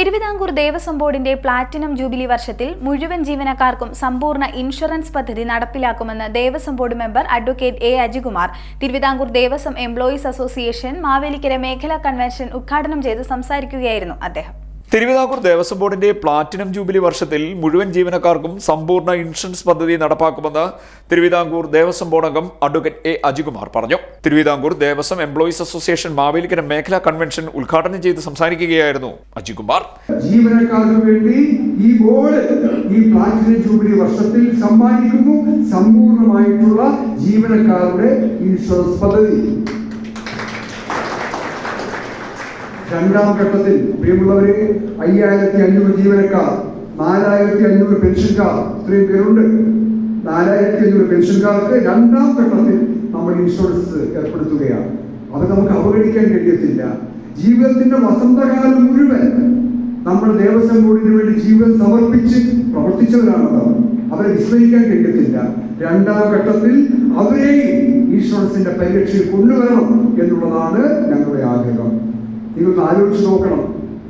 തിരുവിതാംകൂർ ദേവസ്വം ബോർഡിന്റെ platinum jubilee വർഷത്തിൽ മുഴുവൻ ജീവനക്കാർക്കും സമ്പൂർണ ഇൻഷുറൻസ് പദ്ധതി നടപ്പിലാക്കുമെന്ന് Devaswom board member advocate A Ajikumar. Thiruvithamkoor Devaswom employees association Mavelikkara മേഖലാ കൺവെൻഷൻ ഉദ്ഘാടനം ചെയ്ത് സംസാരിക്കുകയായിരുന്നു അദ്ദേഹം. തിരുവിതാംകൂർ ദേവസ്വം ബോർഡിന്റെ പ്ലാറ്റിനം ജൂബിലി വർഷത്തിൽ മുഴുവൻ ജീവനക്കാർക്കും സമ്പൂർണ ഇൻഷുറൻസ് പദ്ധതി നടപ്പാക്കുമെന്ന് തിരുവിതാംകൂർ ദേവസ്വം ബോർഡ് അംഗം അഡ്വക്കേറ്റ് എ അജികുമാർ പറഞ്ഞു. തിരുവിതാംകൂർ ദേവസ്വം എംപ്ലോയീസ് അസോസിയേഷൻ മാവേലിക്കര മേഖലാ കൺവെൻഷൻ ഉദ്ഘാടനം ചെയ്ത് സംസാരിക്കുകയായിരുന്നു അജികുമാർ. ജീവനക്കാർക്ക് വേണ്ടി ഈ ബോർഡ് ഈ പ്ലാറ്റിനം ജൂബിലി വർഷത്തിൽ സമ്മാനിക്കുന്നു സമ്പൂർണമായിട്ടുള്ള ജീവനക്കാരുടെ ഇൻഷുറൻസ് പദ്ധതി. രണ്ടാം ഘട്ടത്തിൽ പ്രിയമുള്ളവരെ അയ്യായിരത്തി അഞ്ഞൂറ് ജീവനക്കാർ നാലായിരത്തി അഞ്ഞൂറ് പെൻഷൻകാർ ഇത്രയും പേരുണ്ട്. നാലായിരത്തി അഞ്ഞൂറ് പെൻഷൻകാർക്ക് രണ്ടാം ഘട്ടത്തിൽ നമ്മൾ ഇൻഷുറൻസ് ഏർപ്പെടുത്തുകയാണ്. അത് നമുക്ക് അവഗണിക്കാൻ കഴിയത്തില്ല. ജീവിതത്തിന്റെ വസന്തകാലം മുഴുവൻ നമ്മൾ ദേവസ്വം ബോർഡിന് വേണ്ടി ജീവിതം സമർപ്പിച്ച് പ്രവർത്തിച്ചവരാണല്ലോ. അവരെ വിസ്മയിക്കാൻ കഴിയത്തില്ല. രണ്ടാം ഘട്ടത്തിൽ അവരെയും ഇൻഷുറൻസിന്റെ പരിരക്ഷയിൽ കൊണ്ടുവരണം എന്നുള്ളതാണ് ഞങ്ങളുടെ ആഗ്രഹം. നിങ്ങളൊന്ന് ആലോചിച്ച് നോക്കണം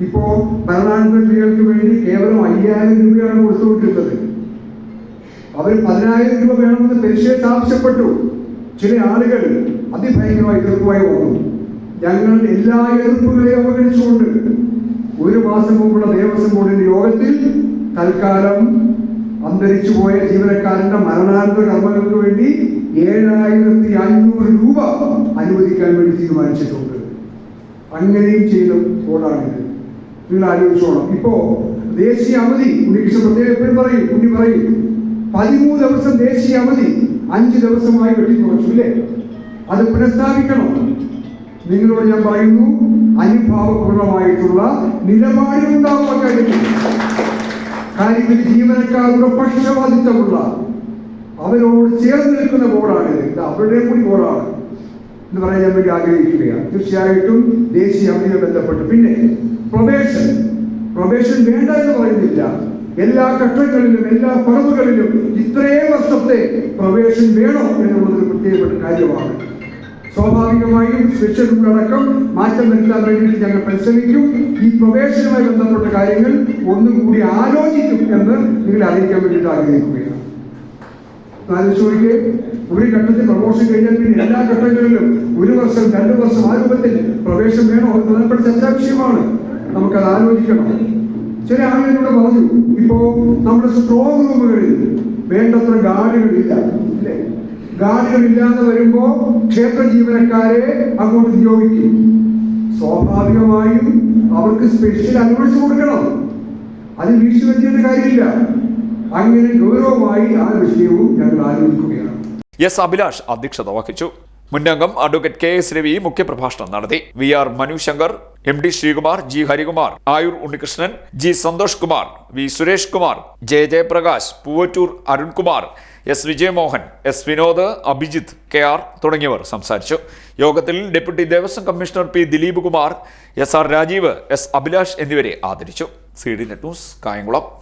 ഇപ്പോ ഭരണാനന്തര സ്ത്രീകൾക്ക് വേണ്ടി കേവലം അയ്യായിരം രൂപയാണ് കൊടുത്തുകൊണ്ടിരുന്നത്. അവർ പതിനായിരം രൂപ വേണമെന്ന് പെൻഷൻസ് ആവശ്യപ്പെട്ടു. ചില ആളുകൾ അതിഭയങ്കരമായി എതിർപ്പുമായി വന്നു. ഞങ്ങൾ എല്ലാ എതിർപ്പുകളെയും അവഗണിച്ചുകൊണ്ട് ഒരു മാസം മുമ്പുള്ള ദേവസ്വം ബോർഡിന്റെ യോഗത്തിൽ തൽക്കാലം അന്തരിച്ചു പോയ ജീവനക്കാരന്റെ മരണാനന്തര കർമ്മങ്ങൾക്ക് വേണ്ടി ഏഴായിരത്തി അഞ്ഞൂറ് രൂപ അനുവദിക്കാൻ വേണ്ടി തീരുമാനിച്ചിട്ടുണ്ട്. അങ്ങനെയും ചെയ്ത ബോർഡാണിത് നിങ്ങൾ ആലോചിച്ചോണം. ഇപ്പോ ദേശീയ അവധി ഉണ്ണികൃഷ്ണൻ പ്രത്യേകം എപ്പോഴും പറയും ഉണ്ണി പറയും. പതിമൂന്ന് ദിവസം ദേശീയ അവധി അഞ്ച് ദിവസമായി വെട്ടിക്കുറച്ചു അല്ലേ അത് പുനഃസ്ഥാപിക്കണം. നിങ്ങളോട് ഞാൻ പറയുന്നു അനുഭാവപൂർണമായിട്ടുള്ള നിലപാടുണ്ടാവുക കാര്യത്തിൽ ഇത് ജീവനക്കാരുടെ പക്ഷപാതിത്വമുള്ള അവരോട് ചേർന്ന് നിൽക്കുന്ന ബോർഡാണിത്. ഇത് അവരുടെ കൂടി ബോർഡാണ്. എന്ന് പറയാൻ വേണ്ടി ആഗ്രഹിക്കുകയാണ്. തീർച്ചയായിട്ടും ദേശീയ അവധിയെ ബന്ധപ്പെട്ട്. പിന്നെ പ്രൊബേഷൻ പ്രൊബേഷൻ വേണ്ട എന്ന് പറയുന്നില്ല. എല്ലാ ഘട്ടങ്ങളിലും എല്ലാ പറവുകളിലും ഇത്രയും വർഷത്തെ പ്രവേശൻ വേണോ എന്നുള്ളത് ഒരു പ്രത്യേകപ്പെട്ട കാര്യമാണ്. സ്വാഭാവികമായും സ്പെഷ്യൽ ഉള്ളടക്കം മാറ്റം വരുത്താൻ വേണ്ടിയിട്ട് ഞങ്ങൾ പരിശ്രമിക്കും. ഈ പ്രവേശനവുമായി ബന്ധപ്പെട്ട കാര്യങ്ങൾ ഒന്നും കൂടി ആലോചിക്കും എന്ന് നിങ്ങളെ അറിയിക്കാൻ വേണ്ടിയിട്ട് ആഗ്രഹിക്കുകയാണ്. ആലോചിച്ച് ഒരു ഘട്ടത്തിൽ പ്രമോഷൻ കഴിഞ്ഞാൽ പിന്നെ എല്ലാ ഘട്ടങ്ങളിലും ഒരു വർഷം രണ്ടു വർഷം ആ രൂപത്തിൽ പ്രവേശനം വേണോ. അത് പ്രധാനപ്പെട്ട ചർച്ചാ വിഷയമാണ്. നമുക്കത് ആലോചിക്കണം. ചില ആളുകളോട് പറഞ്ഞു ഇപ്പോ നമ്മുടെ സ്ട്രോങ് റൂമുകളിൽ വേണ്ടത്ര ഗാർഡുകളില്ല. ഇല്ലേ ഗാർഡുകൾ ഇല്ലാതെ വരുമ്പോ ക്ഷേത്ര ജീവനക്കാരെ അങ്ങോട്ട് നിയോഗിക്കും. സ്വാഭാവികമായും അവർക്ക് സ്പെഷ്യൽ അനുവദിച്ചു കൊടുക്കണം. അത് വീഴ്ച വരുത്തിയിട്ട് കാര്യമില്ല. അങ്ങനെ ഗൗരവമായി ആ വിഷയവും ഞങ്ങൾ ആലോചിക്കുകയാണ്. എസ് അഭിലാഷ് അധ്യക്ഷത വഹിച്ചു. മുന്നംഗം അഡ്വക്കേറ്റ് കെ എസ് രവി മുഖ്യപ്രഭാഷണം നടത്തി. V R Manu Shankar M D Sreekumar G Harikumar Ayur Unnikrishnan G Santhosh Kumar V Suresh Kumar J Jayaprakash Poovattoor Arunkumar S Vijayamohan S Vinod Abhijith K R തുടങ്ങിയവർ സംസാരിച്ചു. യോഗത്തിൽ deputy Devaswom commissioner P Dileep Kumar S R Rajeev S Abhilash എന്നിവരെ ആദരിച്ചു. C D net news Kayamkulam.